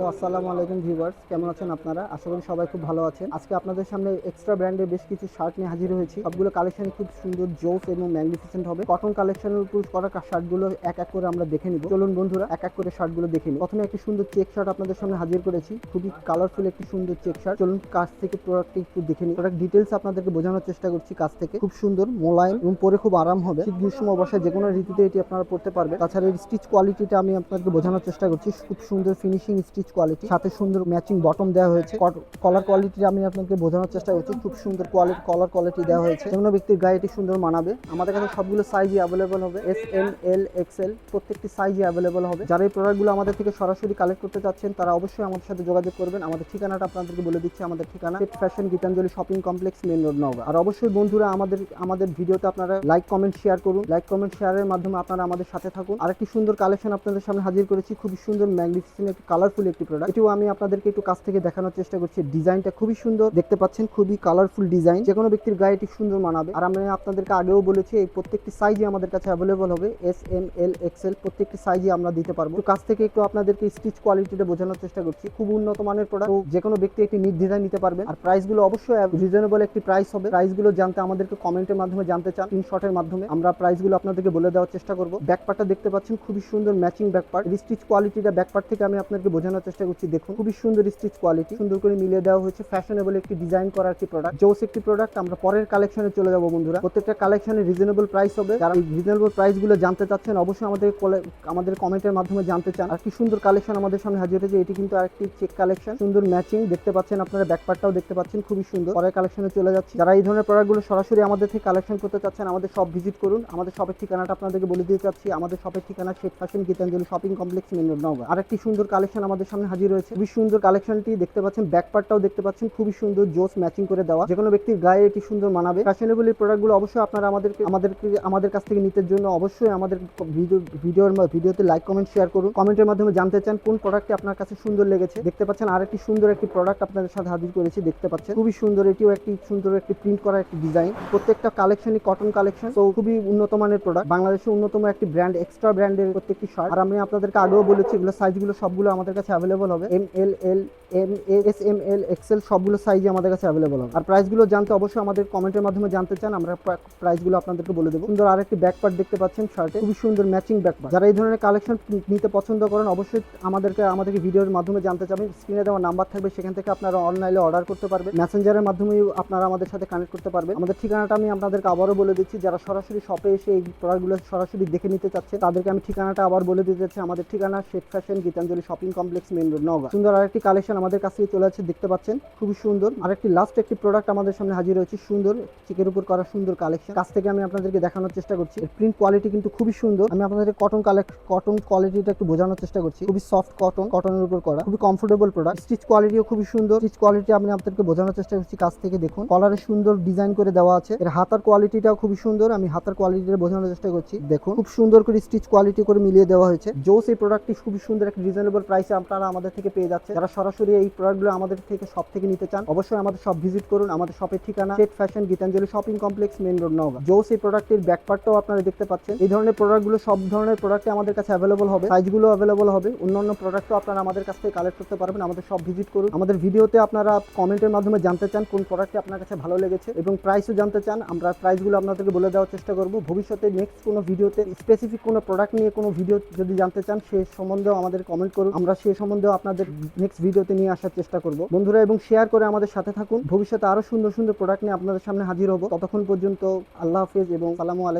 Hello, আসসালামু আলাইকুম viewers. কেমন আছেন আপনারা? আশা করি সবাই খুব ভালো আছেন। আজকে আপনাদের সামনে এক্সট্রা ব্র্যান্ডের বেশ কিছু শার্ট নিয়ে হাজির হয়েছি। সবগুলো কালেকশন খুব সুন্দর, জোস এবং ম্যাগনিফিসেন্ট হবে। কটন কালেকশনের উপর করা শার্টগুলো এক এক করে আমরা দেখে নিব। চলুন বন্ধুরা, এক এক করে শার্টগুলো দেখে নিই। প্রথমে একটি সুন্দর চেক শার্ট আপনাদের সামনে হাজির করেছি। খুবই কালারফুল একটি সুন্দর চেক শার্ট চলুন কাছ থেকে প্রোডাক্টটি একটু দেখে নিই। প্রোডাক্ট ডিটেলস আপনাদেরকে বোঝানোর চেষ্টা করছি কাছ থেকে। খুব সুন্দর, মোলায়েম এবং পরে খুব আরাম হবে। শীত, গ্রীষ্ম অবস্থায় যে কোনো ঋতুতে এটি আপনারা পড়তে পারবেন। তাছাড়া স্টিচ কোয়ালিটিটা আমি আপনাদেরকে বোঝানোর চেষ্টা করছি। খুব সুন্দর ফিনিশিং স্টিচ কোয়ালিটি সাথে সুন্দর ম্যাচিং বটম দেওয়া হয়েছে। কলার কোয়ালিটি আমি আপনাকে বোঝানোর চেষ্টা করছি। খুব সুন্দর কোয়ালিটি কলার কোয়ালিটি দেওয়া হয়েছে। যে কোনো ব্যক্তির গায়ে এটি সুন্দর মানাবে। আমাদের কাছে সবগুলো সাইজই অ্যাভেলেবল হবে। এস এম এল এক্সেল প্রত্যেকটি সাইজই অ্যাভেলেবল হবে। যারা এই প্রোডাক্টগুলো আমাদের থেকে সরাসরি কালেক্ট করতে চাচ্ছেন, তারা অবশ্যই আমাদের সাথে যোগাযোগ করবেন। আমাদের ঠিকানাটা আপনাদেরকে বলে দিচ্ছি। আমাদের ঠিকানা set fashion Gitanjali shopping complex main road Naogaon আর অবশ্যই বন্ধুরা, আমাদের আমাদের ভিডিওতে আপনারা লাইক কমেন্ট শেয়ার করুন। লাইক কমেন্ট শেয়ারের মাধ্যমে আপনারা আমাদের সাথে থাকুন। আরেকটি সুন্দর কালেকশন আপনাদের সামনে হাজির করেছি। খুবই সুন্দর ম্যাগনিফিসেন্ট একটি কালারফুল একটি প্রোডাক্ট এটিও আমি আপনাদেরকে একটু কাছ থেকে দেখানোর চেষ্টা করছি। ডিজাইনটা খুবই সুন্দর। দেখতে পাচ্ছেন, খুবই কালারফুল ডিজাইন যে কোনো ব্যক্তির গায়ে এটি সুন্দর মানাবে। আর আমি আপনাদেরকে আগেও বলেছি, এই প্রত্যেকটি সাইজই আমাদের কাছে অ্যাভেলেবল হবে। এস এম এল এক্সেল প্রত্যেকটি সাইজই আমরা দিতে পারব। একটু কাছ থেকে একটু আপনাদেরকে স্টিচ কোয়ালিটিটা বোঝানোর চেষ্টা করছি। খুব উন্নত মানের প্রোডাক্ট যে কোনো ব্যক্তি একটি নির্দ্বিধায় নিতে পারবেন। আর প্রাইসগুলো অবশ্যই রিজনেবল একটি প্রাইস হবে। প্রাইসগুলো জানতে আমাদেরকে কমেন্টের মাধ্যমে জানতে চান। স্ক্রিনশটের মাধ্যমে আমরা প্রাইসগুলো আপনাদেরকে বলে দেওয়ার চেষ্টা করব। ব্যাকপার্টটা দেখতে পাচ্ছেন, খুবই সুন্দর ম্যাচিং ব্যাকপার্ট স্টিচ কোয়ালিটিটা ব্যাকপার্ট থেকে আমি আপনাদেরকে বোঝানোর চেষ্টা করছি, দেখুন। খুবই সুন্দর স্টিচ কোয়ালিটি সুন্দর করে মিলিয়ে দেওয়া হয়েছে। ফ্যাশনেবল একটি ডিজাইন করা একটি প্রোডাক্ট জোস একটি প্রোডাক্ট আমরা পরের কালেকশনে চলে যাব বন্ধুরা। প্রত্যেকটা কালেকশনে রিজনেবল প্রাইস হবে। যারা রিজনেবল প্রাইসগুলো জানতে চাচ্ছেন, অবশ্যই আমাদের আমাদের কমেন্টের মাধ্যমে জানতে চান। আর কি সুন্দর কালেকশন আমাদের সামনে হাজির হয়েছে, এটি কিন্তু আরেকটি চেক কালেকশন সুন্দর ম্যাচিং দেখতে পাচ্ছেন আপনারা ব্যাকপার্টটাও দেখতে পাচ্ছেন, খুবই সুন্দর। পরের কালেকশনে চলে যাচ্ছে। যারা এই ধরনের প্রোডাক্টগুলো সরাসরি আমাদের থেকে কালেকশন করতে চাচ্ছেন, আমাদের সব ভিজিট করুন। আমাদের শপের ঠিকানাটা আপনাদেরকে বলে দিতে চাচ্ছি। আমাদের শপের ঠিকানা Sheikh fashion Gitanjali shopping complex main Naogaon. আরেকটি সুন্দর কালেকশন আমাদের সামনে হাজির হয়েছে খুবই সুন্দর কালেকশনটি দেখতে পাচ্ছেন। ব্যাক ব্যাকপার্টটাও দেখতে পাচ্ছেন। খুবই সুন্দর জোস ম্যাচিং করে দেওয়া। যে কোনো ব্যক্তির গায়ে এটি সুন্দর মানাবে। ফ্যাশনেবল এই প্রোডাক্টগুলো অবশ্যই আপনারা আমাদেরকে আমাদেরকে, আমাদের কাছ থেকে নিতে জন্য অবশ্যই আমাদের ভিডিও ভিডিওর ভিডিওতে লাইক কমেন্ট শেয়ার করুন। কমেন্টের মাধ্যমে জানতে চান কোন প্রোডাক্টটি আপনার কাছে সুন্দর লেগেছে। দেখতে পাচ্ছেন আরেকটি সুন্দর একটি প্রোডাক্ট আপনাদের সাথে হাজির করেছি। দেখতে পাচ্ছেন খুবই সুন্দর। এটিও একটি সুন্দর একটি প্রিন্ট করা একটি ডিজাইন প্রত্যেকটা কালেকশনই কটন কালেকশন তো খুবই উন্নত মানের প্রোডাক্ট বাংলাদেশের অন্যতম একটি ব্র্যান্ড এক্সট্রা ব্র্যান্ডের প্রত্যেকটি শার্ট আর আমি আপনাদেরকে আগেও বলেছি, এগুলো সাইজগুলো সবগুলো আমাদের কাছে অ্যাভেলেবল হবে। M L L M S M L XL সবগুলো সাইজই আমাদের কাছে অ্যাভেলেবল হবে। আর প্রাইসগুলো জানতে অবশ্যই আমাদের কমেন্টের মাধ্যমে জানতে চান, আমরা প্রাইসগুলো আপনাদেরকে বলে দেবো। সুন্দর আরেকটি ব্যাকপার্ট দেখতে পাচ্ছেন শার্টে খুবই সুন্দর ম্যাচিং ব্যাকপার্ট যারা এই ধরনের কালেকশন নিতে পছন্দ করেন, অবশ্যই আমাদেরকে আমাদেরকে ভিডিওর মাধ্যমে জানতে চাবেন। স্ক্রিনে দেওয়া নাম্বার থাকবে, সেখান থেকে আপনারা অনলাইনে অর্ডার করতে পারবেন। মেসেঞ্জারের মাধ্যমেও আপনারা আমাদের সাথে কানেক্ট করতে পারবেন। আমাদের ঠিকানাটা আমি আপনাদেরকে আবারও বলে দিচ্ছি। যারা সরাসরি শপে এসে এই প্রোডাক্টগুলো সরাসরি দেখে নিতে চাচ্ছে তাদেরকে আমি ঠিকানাটা আবার বলে দিতে চাচ্ছি। আমাদের ঠিকানা Sheikh fashion Gitanjali shopping complex main road Naogaon. সুন্দর আরেকটি কালেকশন আমাদের কাছ চলে আছে দেখতে পাচ্ছেন? খুবই সুন্দর। আরেকটি লাস্ট একটি প্রোডাক্ট আমাদের সামনে হাজির হয়েছে, সুন্দর চিকের উপর করা সুন্দর কালেকশন কাছ থেকে আমি আপনাদেরকে দেখানোর চেষ্টা করছি। প্রিন্ট কোয়ালিটি কিন্তু খুবই সুন্দর। আমি আপনাদের কটন কালেক্ট কটন কোয়ালিটিটা একটু বোঝানোর চেষ্টা করছি। খুবই সফট কটন কটনের উপর করা। খুবই কমফোর্টেবল প্রোডাক্ট স্টিচ কোয়ালিটিও খুবই সুন্দর। স্টিচ কোয়ালিটি আমি আপনাদেরকে বোঝানোর চেষ্টা করছি, কাছ থেকে দেখুন। কলারে সুন্দর ডিজাইন করে দেওয়া আছে। এর হাতার কোয়ালিটিটাও খুবই সুন্দর। আমি হাতার কোয়ালিটিটা বোঝানোর চেষ্টা করছি। দেখুন, খুব সুন্দর করে স্টিচ কোয়ালিটি করে মিলিয়ে দেওয়া হয়েছে। জোস এই প্রোডাক্টটি খুবই সুন্দর, একটা রিজনেবল প্রাইসে আপনারা আমাদের থেকে পেয়ে যাচ্ছে যারা সরাসরি এই প্রোডাক্টগুলো আমাদের থেকে সব থেকে নিতে চান, অবশ্যই আমাদের সব ভিজিট করুন। আমাদের শপের ঠিকানা set fashion Gitanjali shopping complex main road Naogaon. জোস এই প্রোডাক্টের ব্যাকপার্টটাও আপনারা দেখতে পাচ্ছেন। এই ধরনের প্রোডাক্টগুলো সব ধরনের প্রোডাক্টে আমাদের কাছে অ্যাভেলেবল হবে। সাইজগুলো অ্যাভেলেবল হবে। অন্যান্য প্রোডাক্টও আপনারা আমাদের কাছ থেকে কালেক্ট করতে পারবেন। আমাদের সব ভিজিট করুন। আমাদের ভিডিওতে আপনারা কমেন্টের মাধ্যমে জানতে চান কোন প্রোডাক্টটি আপনার কাছে ভালো লেগেছে এবং প্রাইসও জানতে চান। আমরা প্রাইসগুলো আপনাদেরকে বলে দেওয়ার চেষ্টা করব। ভবিষ্যতে নেক্সট কোনো ভিডিওতে স্পেসিফিক কোনো প্রোডাক্ট নিয়ে কোনো ভিডিও যদি জানতে চান, সে সম্বন্ধেও আমাদের কমেন্ট করুন। আমরা সে সম্বন্ধেও আপনাদের নেক্সট ভিডিওতে নিয়ে আসার চেষ্টা করব। বন্ধুরা, এবং শেয়ার করে আমাদের সাথে থাকুন। ভবিষ্যতে আরও সুন্দর সুন্দর প্রোডাক্ট নিয়ে আপনাদের সামনে হাজির হব। ততক্ষণ পর্যন্ত আল্লাহ হাফেজ এবং সালামু আলাইকুম।